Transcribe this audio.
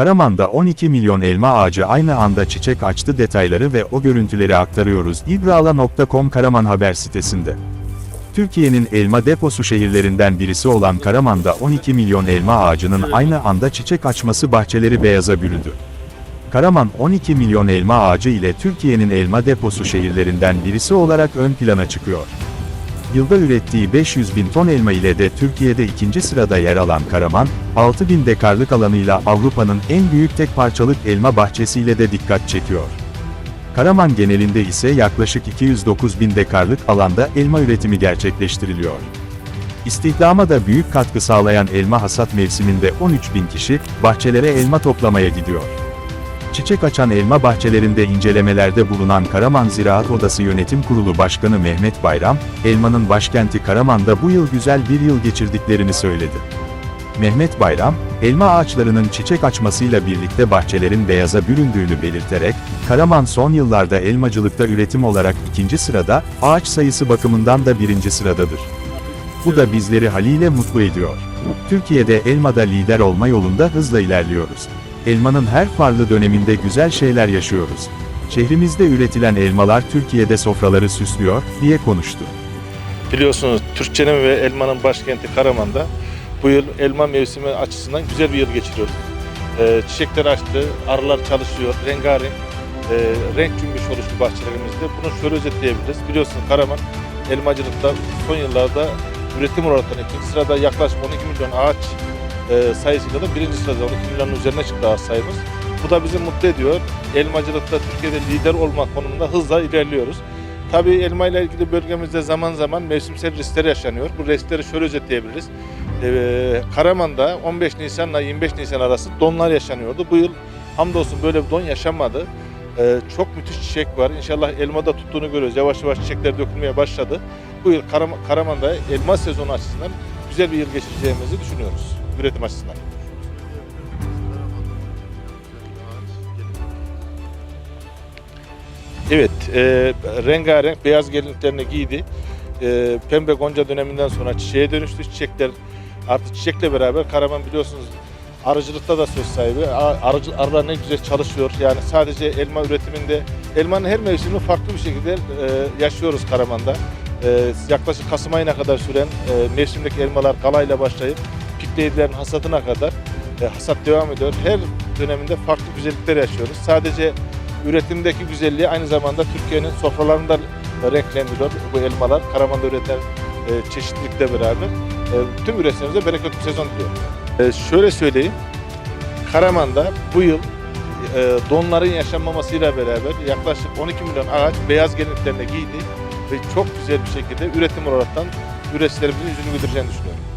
Karaman'da 12 milyon elma ağacı aynı anda çiçek açtı detayları ve o görüntüleri aktarıyoruz. İbrala.com Karaman haber sitesinde. Türkiye'nin elma deposu şehirlerinden birisi olan Karaman'da 12 milyon elma ağacının aynı anda çiçek açması bahçeleri beyaza bürüdü. Karaman 12 milyon elma ağacı ile Türkiye'nin elma deposu şehirlerinden birisi olarak ön plana çıkıyor. Yılda ürettiği 500 bin ton elma ile de Türkiye'de ikinci sırada yer alan Karaman, 6 bin dekarlık alanıyla Avrupa'nın en büyük tek parçalık elma bahçesiyle de dikkat çekiyor. Karaman genelinde ise yaklaşık 209 bin dekarlık alanda elma üretimi gerçekleştiriliyor. İstihdama da büyük katkı sağlayan elma hasat mevsiminde 13 bin kişi, bahçelere elma toplamaya gidiyor. Çiçek açan elma bahçelerinde incelemelerde bulunan Karaman Ziraat Odası Yönetim Kurulu Başkanı Mehmet Bayram, elmanın başkenti Karaman'da bu yıl güzel bir yıl geçirdiklerini söyledi. Mehmet Bayram, elma ağaçlarının çiçek açmasıyla birlikte bahçelerin beyaza büründüğünü belirterek, Karaman son yıllarda elmacılıkta üretim olarak ikinci sırada, ağaç sayısı bakımından da birinci sıradadır. Bu da bizleri haliyle mutlu ediyor. Türkiye'de elmada lider olma yolunda hızla ilerliyoruz. Elmanın her farklı döneminde güzel şeyler yaşıyoruz. Şehrimizde üretilen elmalar Türkiye'de sofraları süslüyor, diye konuştu. Biliyorsunuz Türkçenin ve elmanın başkenti Karaman'da bu yıl elma mevsimi açısından güzel bir yıl geçiriyoruz. Ee, çiçekler açtı, arılar çalışıyor, rengarenk, e, renk cümbüş oluştu bahçelerimizde. Bunu şöyle özetleyebiliriz. Biliyorsunuz Karaman elmacılıkta son yıllarda üretim olarak ikinci sırada yaklaşık 12 milyon ağaç e, sayısıyla da birinci sırada 12 milyonun üzerine çıktı ağaç sayımız. Bu da bizi mutlu ediyor. Elmacılıkta Türkiye'de lider olma konumunda hızla ilerliyoruz. Tabii elma ile ilgili bölgemizde zaman zaman mevsimsel riskler yaşanıyor. Bu riskleri şöyle özetleyebiliriz. Ee, Karaman'da 15 Nisan ile 25 Nisan arası donlar yaşanıyordu. Bu yıl hamdolsun böyle bir don yaşanmadı. Ee, çok müthiş çiçek var. İnşallah elmada tuttuğunu görüyoruz. Yavaş yavaş çiçekler dökülmeye başladı. Bu yıl Karam- Karaman'da elma sezonu açısından güzel bir yıl geçireceğimizi düşünüyoruz. Üretim açısından. Evet, e, rengarenk beyaz gelinliklerini giydi. E, pembe gonca döneminden sonra çiçeğe dönüştü. Çiçekler artık çiçekle beraber Karaman biliyorsunuz arıcılıkta da söz sahibi. Arıcı, arılar ne güzel çalışıyor. Yani sadece elma üretiminde, elmanın her mevsimini farklı bir şekilde e, yaşıyoruz Karaman'da. E, yaklaşık Kasım ayına kadar süren e, mevsimdeki elmalar galayla başlayıp pikleyicilerin hasadına kadar e, hasat devam ediyor. Her döneminde farklı güzellikler yaşıyoruz. Sadece üretimdeki güzelliği aynı zamanda Türkiye'nin sofralarında renklendiriyor bu elmalar. Karaman'da üretilen e, çeşitlilikle beraber e, tüm üreticilerimize bereketli bir sezon diliyorum. E, şöyle söyleyeyim, Karaman'da bu yıl e, donların yaşanmamasıyla beraber yaklaşık 12 milyon ağaç beyaz gelinliklerine giydi ve çok güzel bir şekilde üretim olaraktan üreticilerimizin yüzünü güldüreceğini düşünüyorum.